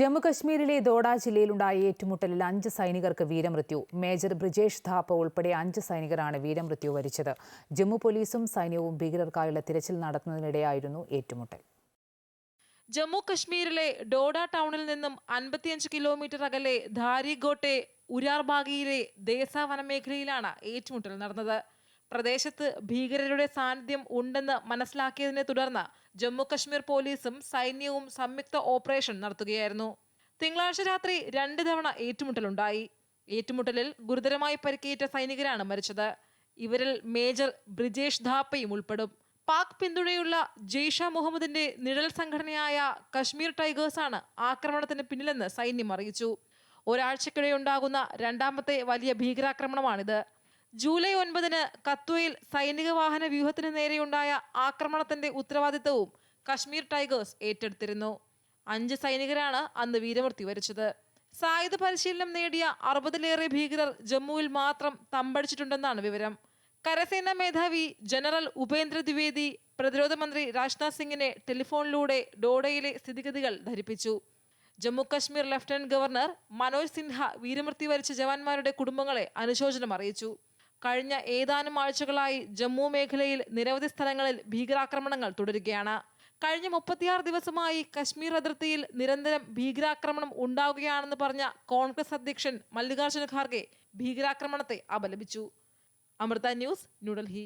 ജമ്മുകശ്മീരിലെ ദോഡ ജില്ലയിലുണ്ടായ ഏറ്റുമുട്ടലിൽ അഞ്ച് സൈനികർക്ക് വീരമൃത്യു. മേജർ ബ്രിജേഷ് ധാപ്പ ഉൾപ്പെടെ അഞ്ച് സൈനികരാണ് വീരമൃത്യു വരിച്ചത്. ജമ്മു പോലീസും സൈന്യവും ഭീകരർക്കായുള്ള തിരച്ചിൽ നടത്തുന്നതിനിടെയായിരുന്നു ഏറ്റുമുട്ടൽ. ജമ്മു കശ്മീരിലെ ഡോഡ ടൗണിൽ നിന്നും അൻപത്തിയഞ്ച് കിലോമീറ്റർ അകലെ ധാരിഗോട്ടെ ഉരാർബാഗിയിലെ ദേശ വനമേഖലയിലാണ് ഏറ്റുമുട്ടൽ നടന്നത്. പ്രദേശത്ത് ഭീകരരുടെ സാന്നിധ്യം ഉണ്ടെന്ന് മനസ്സിലാക്കിയതിനെ തുടർന്ന് ജമ്മു കശ്മീർ പോലീസും സൈന്യവും സംയുക്ത ഓപ്പറേഷൻ നടത്തുകയായിരുന്നു. തിങ്കളാഴ്ച രാത്രി രണ്ട് തവണ ഏറ്റുമുട്ടലുണ്ടായി. ഏറ്റുമുട്ടലിൽ ഗുരുതരമായി പരിക്കേറ്റ സൈനികരാണ് മരിച്ചത്. ഇവരിൽ മേജർ ബ്രിജേഷ് ധാപ്പയും ഉൾപ്പെടും. പാക് പിന്തുണയുള്ള ജെയ്ഷ മുഹമ്മദിന്റെ നിഴൽ സംഘടനയായ കശ്മീർ ടൈഗേഴ്സാണ് ആക്രമണത്തിന് പിന്നിലെന്ന് സൈന്യം അറിയിച്ചു. ഒരാഴ്ചക്കിടെ ഉണ്ടാകുന്ന രണ്ടാമത്തെ വലിയ ഭീകരാക്രമണമാണിത്. ജൂലൈ ഒൻപതിന് കത്വയിൽ സൈനിക വാഹന വ്യൂഹത്തിന് നേരെയുണ്ടായ ആക്രമണത്തിന്റെ ഉത്തരവാദിത്തവും കശ്മീർ ടൈഗേഴ്സ് ഏറ്റെടുത്തിരുന്നു. അഞ്ച് സൈനികരാണ് അന്ന് വീരമൃത്യു വരിച്ചത്. സായുധ പരിശീലനം നേടിയ അറുപതിലേറെ ഭീകരർ ജമ്മുവിൽ മാത്രം തമ്പടിച്ചിട്ടുണ്ടെന്നാണ് വിവരം. കരസേനാ മേധാവി ജനറൽ ഉപേന്ദ്ര ദ്വിവേദി പ്രതിരോധ മന്ത്രി രാജ്നാഥ് സിംഗിനെ ടെലിഫോണിലൂടെ ഡോഡയിലെ സ്ഥിതിഗതികൾ ധരിപ്പിച്ചു. ജമ്മു കശ്മീർ ലഫ്റ്റനന്റ് ഗവർണർ മനോജ് സിൻഹ വീരമൃത്യു വരിച്ച ജവാന്മാരുടെ കുടുംബങ്ങളെ അനുശോചനം അറിയിച്ചു. കഴിഞ്ഞ ഏതാനും ആഴ്ചകളായി ജമ്മു മേഖലയിൽ നിരവധി സ്ഥലങ്ങളിൽ ഭീകരാക്രമണങ്ങൾ തുടരുകയാണ്. കഴിഞ്ഞ മുപ്പത്തിയാറ് ദിവസമായി കശ്മീർ അതിർത്തിയിൽ നിരന്തരം ഭീകരാക്രമണം ഉണ്ടാവുകയാണെന്ന് പറഞ്ഞ കോൺഗ്രസ് അധ്യക്ഷൻ മല്ലികാർജുന ഖാർഗെ ഭീകരാക്രമണത്തെ അപലപിച്ചു. അമൃത ന്യൂസ് ന്യൂഡൽഹി.